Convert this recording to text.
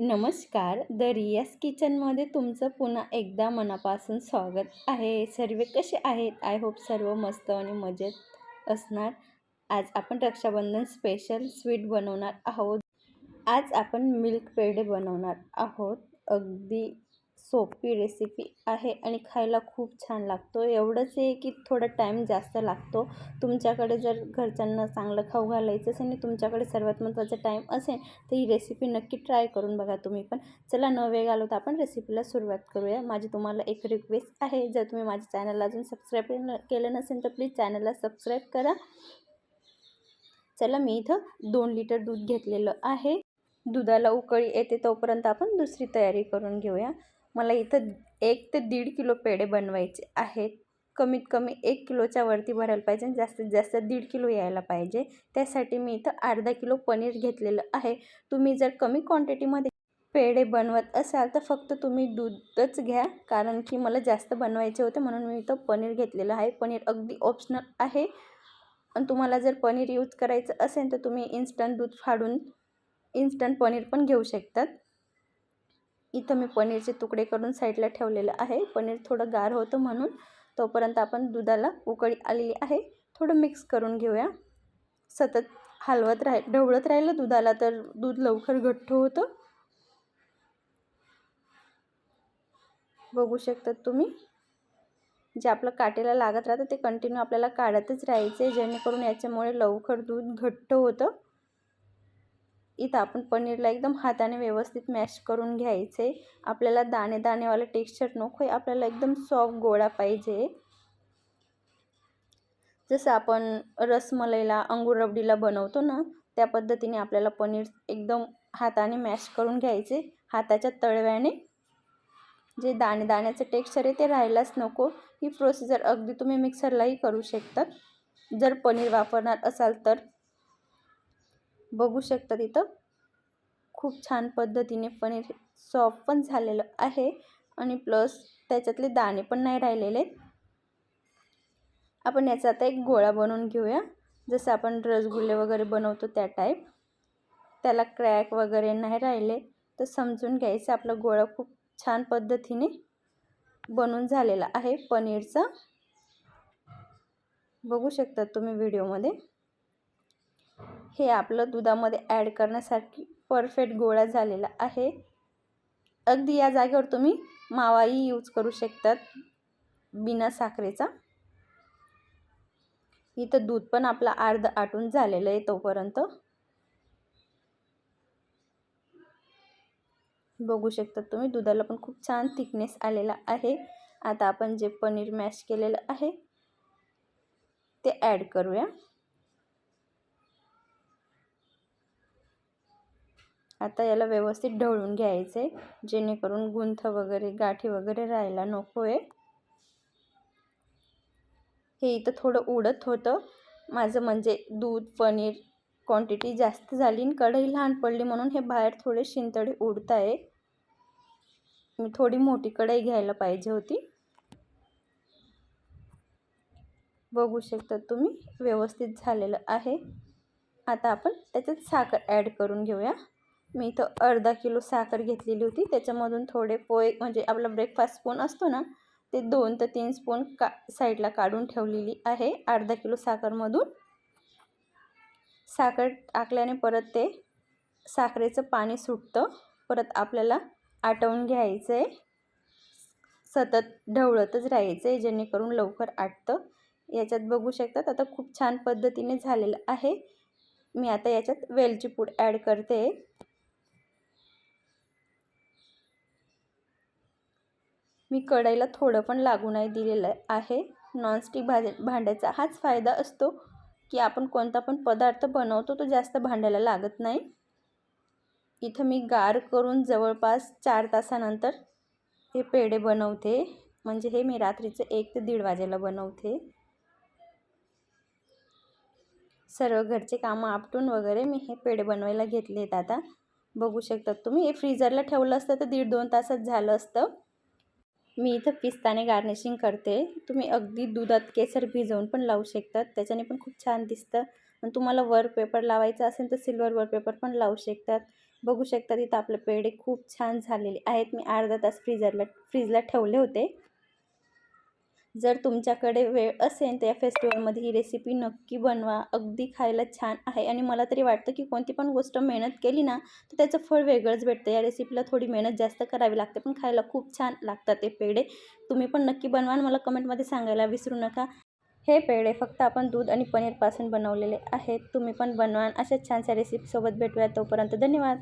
नमस्कार. द रियास किचनमध्ये तुमचं पुन्हा एकदा मनापासून स्वागत आहे. सर्व कसे आहेत? आय होप सर्व मस्त आणि मजेत असणार. आज आपण रक्षाबंधन स्पेशल स्वीट बनवणार आहोत. आज आपण मिल्क पेढे बनवणार आहोत. अगदी सोपी रेसिपी आहे आणि खायला खूप छान लागतो. एवढंच आहे की थोडा टाईम जास्त लागतो. तुमच्याकडे जर घरच्यांना चांगलं खाऊ घालायचं असेल आणि तुमच्याकडे सर्वात महत्त्वाचा टाईम असेल तर ही रेसिपी नक्की ट्राय करून बघा तुम्ही पण. चला न वेळ घालवता आपण रेसिपीला सुरुवात करूया. माझी तुम्हाला एक रिक्वेस्ट आहे. जर तुम्ही माझ्या चॅनलला अजून सबस्क्राईब केलं नसेल तर प्लीज चॅनलला सबस्क्राईब करा. चला मी इथं दोन लिटर दूध घेतलेलं आहे. दुधाला उकळी येते तोपर्यंत आपण दुसरी तयारी करून घेऊया. मला इथं एक ते दीड किलो पेढे बनवायचे आहेत. कमीत कमी एक किलोच्या वरती भरायला पाहिजे आणि जास्तीत जास्त दीड किलो यायला पाहिजे. त्यासाठी मी इथं अर्धा किलो पनीर घेतलेलं आहे. तुम्ही जर कमी क्वांटिटीमध्ये पेढे बनवत असाल तर फक्त तुम्ही दूधच घ्या कारण की मला जास्त बनवायचे होते म्हणून मी इथं पनीर घेतलेलं आहे. पनीर अगदी ऑप्शनल आहे. आणि तुम्हाला जर पनीर यूज करायचं असेल तर तुम्ही इन्स्टंट दूध फाडून इन्स्टंट पनीर पण घेऊ शकतात. इथं मी पनीरचे तुकडे करून साईडला ठेवलेलं आहे. पनीर थोडं गार होतं म्हणून तोपर्यंत आपण दुधाला उकळी आलेली आहे. थोडं मिक्स करून घेऊया. सतत हलवत राह ढवळत राहिलं दुधाला तर दूध लवकर घट्ट होतं. बघू शकतात तुम्ही. जे आपलं काटेला लागत राहतं ते कंटिन्यू आपल्याला काढतच राहायचे जेणेकरून याच्यामुळे लवकर दूध घट्ट होतं. इथं आपण पनीरला एकदम हाताने व्यवस्थित मॅश करून घ्यायचे. आपल्याला दाणे दाणेवालं टेक्स्चर नको आहे आपल्याला एकदम सॉफ्ट गोळा पाहिजे. जसं आपण रसमलाईला अंगूर रबडीला बनवतो ना त्या पद्धतीने आपल्याला पनीर एकदम हाताने मॅश करून घ्यायचे. हाताच्या तळव्याने. जे दाणे दाण्याचं टेक्स्चर आहे ते राहायलाच नको. ही प्रोसिजर अगदी तुम्ही मिक्सरलाही करू शकतात जर पनीर वापरणार असाल तर. बघू शकता तिथं. खूप छान पद्धतीने पनीर सॉफ्ट पण झालेलं आहे आणि प्लस त्याच्यातले दाणे पण नाही राहिलेले. आपण याचा आता एक गोळा बनवून घेऊया. जसं आपण रसगुल्ले वगैरे बनवतो त्या टाईप त्याला क्रॅक वगैरे नाही राहिले तर समजून घ्यायचं. आपला गोळा खूप छान पद्धतीने बनून झालेला आहे पनीरचा. बघू शकता तुम्ही व्हिडिओमध्ये हे आपलं दुधामध्ये ॲड करण्यासाठी परफेक्ट गोळा झालेला आहे. अगदी या जागेवर तुम्ही मावाही यूज करू शकतात बिना साखरेचा. इथं दूध पण आपलं अर्ध आटून झालेलं आहे तोपर्यंत. बघू शकता तुम्ही दुधाला पण खूप छान थिकनेस आलेला आहे. आता आपण जे पनीर मॅश केलेलं आहे ते ॲड करूया. आता याला व्यवस्थित ढवळून घ्यायचं आहे जेणेकरून गुंथ वगैरे गाठी वगैरे राहायला नको आहे. हे इथं थोडं उडत होतं. माझं म्हणजे दूध पनीर क्वांटिटी जास्त झाली आणि कढई लहान पडली म्हणून हे बाहेर थोडे शिंतडे उडत आहे. मी थोडी मोठी कढई घ्यायला पाहिजे होती. बघू शकता तुम्ही व्यवस्थित झालेलं आहे. आता आपण त्याच्यात साखर ॲड करून घेऊया. मी इथं अर्धा किलो साखर घेतलेली होती. त्याच्यामधून थोडे पोहे म्हणजे आपला ब्रेकफास्ट स्पून असतो ना ते दोन ते तीन स्पून का साईडला काढून ठेवलेली आहे. अर्धा किलो साखरमधून. साखर टाकल्याने परत ते साखरेचं पाणी सुटतं. परत आपल्याला आटवून घ्यायचं आहे सतत ढवळतच राहायचं आहे जेणेकरून लवकर आटतं. याच्यात बघू शकतात आता खूप छान पद्धतीने झालेलं आहे. मी आता याच्यात वेलची पूड ॲड करते. मी कढईला थोडं पण लागू नाही दिलेलं आहे. नॉनस्टिक भाज्या भांड्याचा हाच फायदा असतो की आपण कोणता पण पदार्थ बनवतो तो जास्त भांड्याला लागत नाही. इथं मी गार करून जवळपास चार तासानंतर हे पेढे बनवते. म्हणजे हे मी रात्रीचं एक ते दीड वाजेला बनवते. सर्व घरचे कामं आपटून वगैरे मी हे पेढे बनवायला घेतले आहेत आता. बघू शकतात तुम्ही हे फ्रीजरला ठेवलं असतं तर दीड दोन तासात झालं असतं. मी इथं पिस्ताने गार्निशिंग करते. तुम्ही अगदी दुधात केसर भिजवून पण लावू शकतात. त्याच्याने पण खूप छान दिसतं. पण तुम्हाला वर पेपर लावायचा असेल तर सिल्वर वर पेपर पण लावू शकतात. बघू शकतात इथं आपले पेढे खूप छान झालेले आहेत. मी अर्धा तास फ्रीजरला फ्रीजला ठेवले होते. जर तुमच्याकडे वेळ असेल तर या फेस्टिवलमध्ये ही रेसिपी नक्की बनवा. अगदी खायला छान आहे. आणि मला तरी वाटतं की कोणती पण गोष्ट मेहनत केली ना तर त्याचं फळ वेगळंच भेटतं. या रेसिपीला थोडी मेहनत जास्त करावी लागते पण खायला खूप छान लागतात ते पेढे. तुम्ही पण नक्की बनवा आणि मला कमेंटमध्ये सांगायला विसरू नका. हे पेढे फक्त आपण दूध आणि पनीरपासून बनवलेले आहेत. तुम्ही पण बनवा अशा छानशा रेसिपीसोबत भेटूया तोपर्यंत. धन्यवाद!